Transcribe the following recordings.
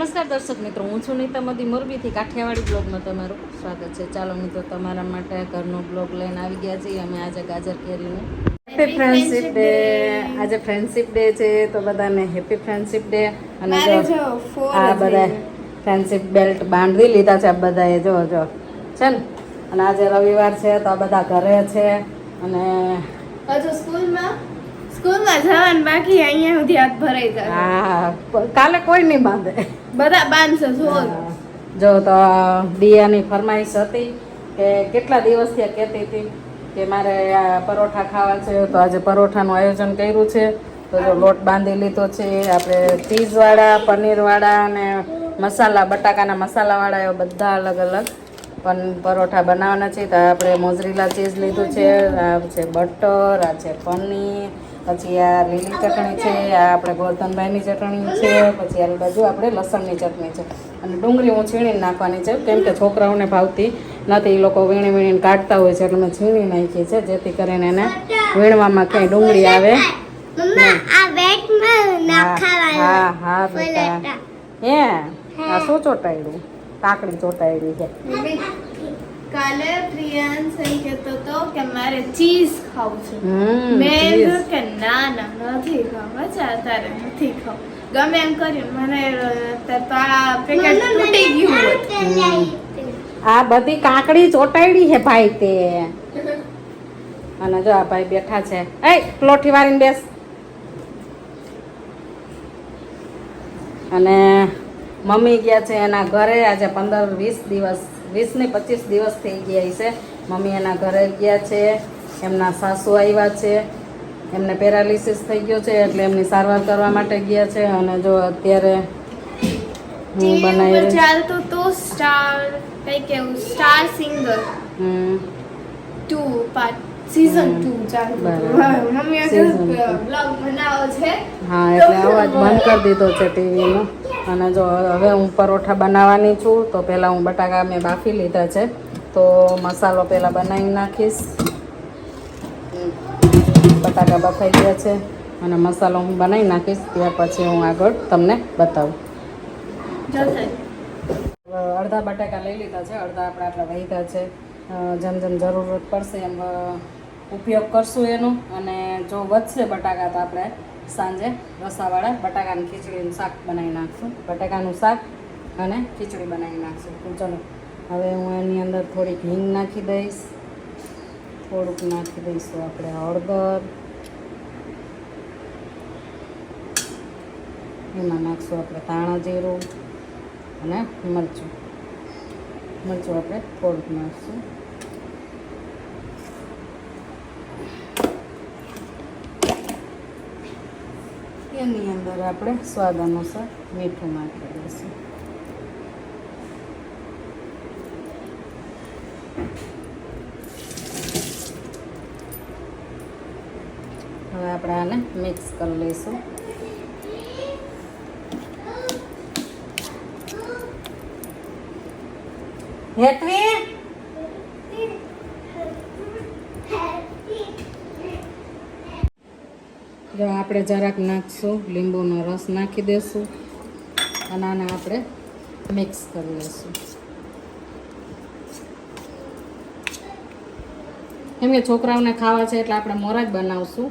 નમસ્કાર દર્શક મિત્રો હું છું નીતા મોદી. મોરબીથી કાઠિયાવાડી બ્લોગમાં તમારું સ્વાગત છે. ચાલો મિત્રો તમારા માટે ઘરનો બ્લોગ લઈને આવી ગયા છીએ. અમે આજે ગાજર કેરીનું હેપી ફ્રેન્ડશિપ ડે આજે ફ્રેન્ડશિપ ડે છે તો બધાને હેપી ફ્રેન્ડશિપ ડે અને જો આ બધા ફ્રેન્ડશિપ બેલ્ટ બાંધી લીધા છે આ બધાએ. જો જો. છે ને અને આજે રવિવાર છે તો આ બધા ઘરે છે. અને હજુ સ્કૂલમાં? સ્કૂલમાં જવાનું બાકી અહીંયા સુધી હાથ ભરાઈ જાય. હા કાલે કોઈ નહીં બાંધે. બધા બાંધશે જોર જો તો દિયાની ફરમાઈશ હતી કે કેટલા દિવસથી કહેતી હતી કે મારે આ પરોઠા ખાવા છે, તો આજે પરોઠાનું આયોજન કર્યું છે. તો જો લોટ બાંધી લીધો છે, આપણે ચીઝવાળા, પનીરવાળા અને મસાલા, બટાકાના મસાલાવાળા એવા બધા અલગ અલગ પણ પરોઠા બનાવવાના છે તો આપણે મોઝરીલા ચીઝ લીધું છે આ છે બટર આ છે પનીર પછી આ લીલી ચટણી છે આ આપણે ગોરધનભાઈની ચટણી છે પછી આ બાજુ આપણે લસણની ચટણી છે. અને ડુંગળી હું છીણીને નાખવાની છે કેમ કે છોકરાઓને ભાવતી નથી એ લોકો વીણી વીણીને કાઢતા હોય છે એટલે મેં છીણી નાખી છે જેથી કરીને એને વીણવામાં કંઈ ડુંગળી આવે હા હા હા બેટા. હે આ શું ચોટાડ્યું? કાકડી ચોટાડી છે. કાલે પ્રિયાન સહી કહેતો તો કે મારે ચીઝ ખાવું છે. મેં કે ના ના નથી ખાવા ચા તારે નથી ખાવું. ગમે એમ કર્યું મને અત્યારે તો આ પેકેટ તૂટી ગયું આ બધી કાકડી ચોટાડી છે ભાઈ તે. અને જો આ ભાઈ બેઠા છે. એ પ્લોઠી વાળીને બેસ. અને મમ્મી ગયા છે એના ઘરે આજે પંદર વીસ દિવસ વીસ ને પચીસ દિવસ થઈ ગયા છે. મમ્મી એના ઘરે ગયા છે એમના સાસુ આવ્યા છે એમને પેરાલિસિસ થઈ ગયો છે એટલે એમની સારવાર કરવા માટે ગયા છે અને જો અત્યારે હું બનાવી ચાલતું તો સ્ટાર કઈ કેવું સ્ટાર સિંગર હમ. ટુ પાર્ટ સીઝન બ્લોગ બનાવો છે. હા એટલે અવાજ બંધ કરી દીધો છે ટીવીનો અને જો હવે હું પરોઠા બનાવવાની છું તો પહેલાં હું બટાકા મેં બાફી લીધા છે. તો મસાલો પહેલાં બનાવી નાખીશ. બટાકા બફાઈ ગયા છે. અને મસાલો હું બનાવી નાખીશ. ત્યાર પછી હું આગળ તમને બતાવું. અડધા બટાકા લઈ લીધા છે. અડધા આપણે આપણા વહીધા છે. જેમ જેમ જરૂરત પડશે એમ ઉપયોગ કરશું એનો. અને જો વધશે બટાકા તો આપણે સાંજે રસાવાળા બટાકાની ખીચડીનું શાક બનાવી નાખશું. બટાકાનું શાક અને ખીચડી બનાવી નાખશું. ચલો, હવે હું એની અંદર થોડીક હિંગ નાખી દઈશ. થોડુંક નાખી દઈશું આપણે હળદર. એમાં નાખશું આપણે ધાણા જીરું અને મરચું. મરચું આપણે થોડુંક નાખશું. એની અંદર આપણે સ્વાદ અનુસાર મીઠું નાખી દઈશું. હવે આપણે આને મિક્સ કરી લઈશું. હેતવી જો આપણે જરાક નાખશું, લીંબુનો રસ નાખી દઈશું અને આને આપણે મિક્સ કરી લઈશું કેમ કે છોકરાઓને ખાવા છે એટલે આપણે મોરા જ બનાવશું.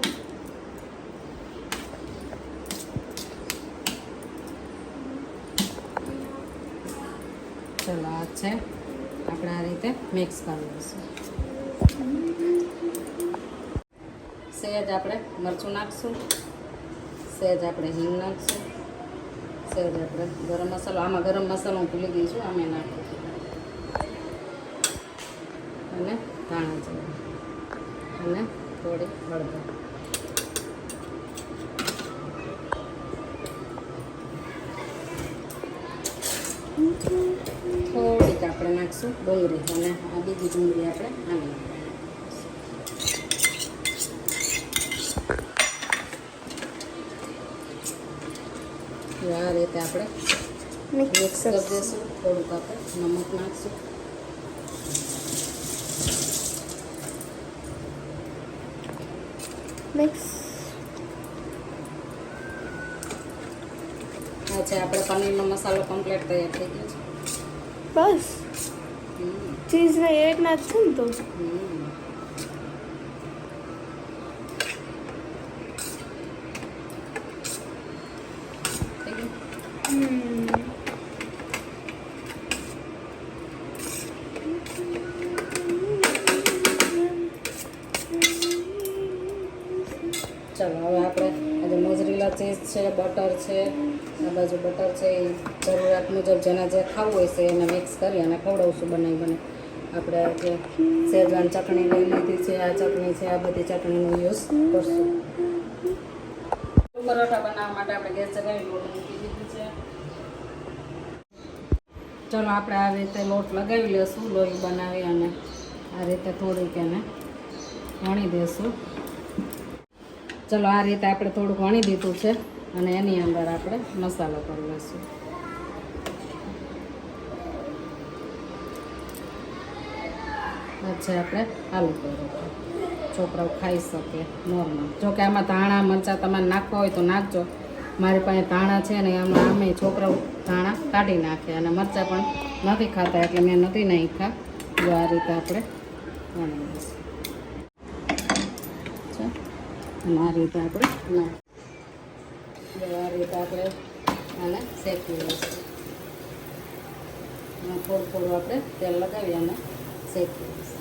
ચલો, આ છે. આપણે આ રીતે મિક્સ કરી લઈશું સહેજ આપણે મરચું નાખશું સહેજ આપણે હિંગ નાખશું સહેજ આપણે ગરમ મસાલો, આમાં ગરમ મસાલો ભૂલી ગઈ છું અમે નાખું અને ધાણા જીરું. અને થોડી હળદર. થોડીક આપણે નાખશું ડુંગળી, અને આ બીજી ડુંગળી આપણે આની તો આ રીતે આપણે મિક્સ કરી દઈશું. થોડુંક આપણે નમક નાખશું. મિક્સ. અચ્છા આપણે પનીરનો મસાલો કમ્પ્લીટ તૈયાર થઈ ગયો છે. બસ. હમ, ચીઝ ને એ રીતના જ છે ને તો? હમ. થઈ ગયું? ચાલો, હવે આપણે આજે મોજરીલા ચીઝ છે, બટર છે, આ બાજુ બટર છે, એ જરૂરિયાત મુજબ જેને જે ખાવું હોય છે એને મિક્સ કરી અને ખવડાવશું બનાવી બને. આપણે જે શેજવાન ચટણી લઈ લીધી છે, આ ચટણી છે, આ બધી ચટણીનો યુઝ કરશું. પરોઠા બનાવવા માટે આપણે ગેસ ચગાવી લોટ મૂકી દીધું છે ચલો આપણે આ રીતે લોટ લગાવી લઈશું લોહી બનાવી અને આ રીતે થોડીક એને વણી દઈશું ચલો આ રીતે આપણે થોડુંક વણી દીધું છે અને એની અંદર આપણે મસાલો કરી લઈશું પછી આપણે આલુ પરોઠા. છોકરાઓ ખાઈ શકે નોર્મલ જોકે આમાં ધાણા, મરચાં તમારે નાખવા હોય તો નાખજો. મારી પાસે ધાણા છે ને આમાં આમે છોકરાઓ ધાણા કાઢી નાખે અને મરચાં પણ નથી ખાતા એટલે મેં નથી નાખ્યા. જો આ રીતે આપણે અને આ રીતે આપણે નાખ આ રીતે આપણે આને શેકી લઈશું. ફોડ થોડું આપણે તેલ લગાવી અને શેકી લઈશું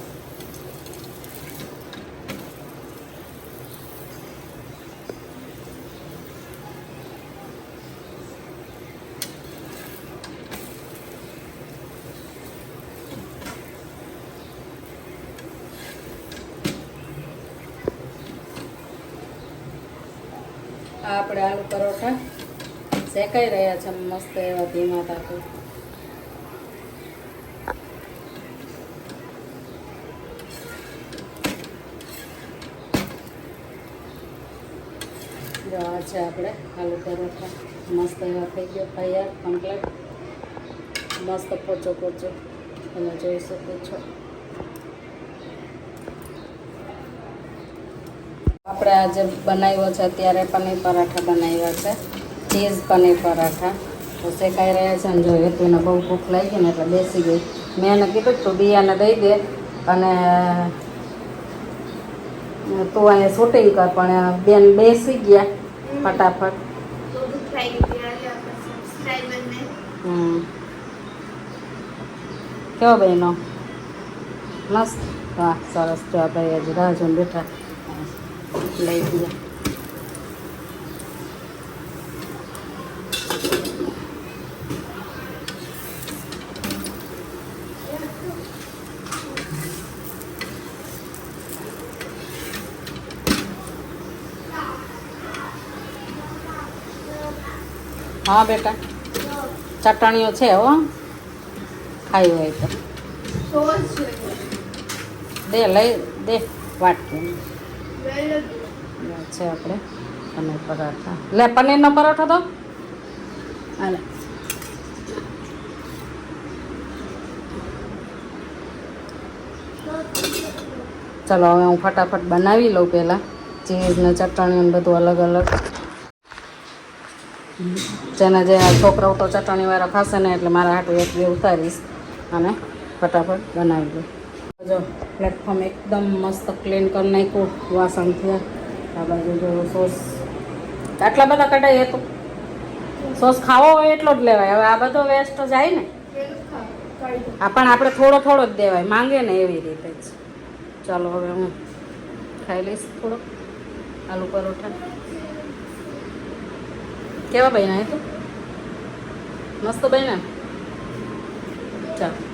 આ આપણે આલુ પરોઠા શેકાઈ રહ્યા છે મસ્ત એવા ધીમા તાપે જો આ છે આપણે આલુ પરોઠા. મસ્ત એવા થઈ ગયો તૈયાર કમ્પ્લીટ મસ્ત પોચો પોચો તમે જોઈ શકો છો. આપણે આજે બનાવ્યો છે અત્યારે પનીર પરાઠા બનાવ્યા છે. ચીઝ પનીર પરાઠા. તો શેકાઈ રહ્યા છે અને જો એને બહુ ભૂખ લાગી ને એટલે બેસી ગઈ. મેં એને કીધું તું બિયાને દઈ દે અને તું અહીંયા શૂટિંગ કર પણ બેન બેસી ગયા ફટાફટ. તો કેવો બહેનો? મસ્ત. વાહ સરસ. જો ભાઈ હજી રાહ જોઈને બેઠા. લઈ ગયા હા બેટા. ચટણીઓ છે હો. ખાઈ હોય તો. સોસ જોઈએ દે લઈ દે વાટકી. લઈ લો. છે આપણે પનીર પરાઠા. લે પનીરનો પરાઠો તો. હાલે. ચલો હવે હું ફટાફટ બનાવી લઉં પહેલાં. ચીઝ ને ચટણી ને બધું અલગ અલગ. જેને જે છોકરાઓ તો ચટણીવાળા ખાશે ને એટલે મારા હાટું એક બે ઉતારીશ. અને ફટાફટ બનાવી દઉં જો પ્લેટફોર્મ એકદમ મસ્ત ક્લીન કરી નાખ્યું, વાસણ થયા. આ બાજુ જો સોસ આટલા બધા કઢાઈ તો સોસ ખાવો હોય એટલો જ લેવાય. હવે આ બધો વેસ્ટ જાય ને. આ પણ આપણે થોડો થોડો જ દેવાય. માંગે ને એવી રીતે જ. ચાલો હવે હું ખાઈ લઈશ થોડો આલુ પરોઠા. કેવા બન્યા એ તો? મસ્ત બન્યા? ચાલો.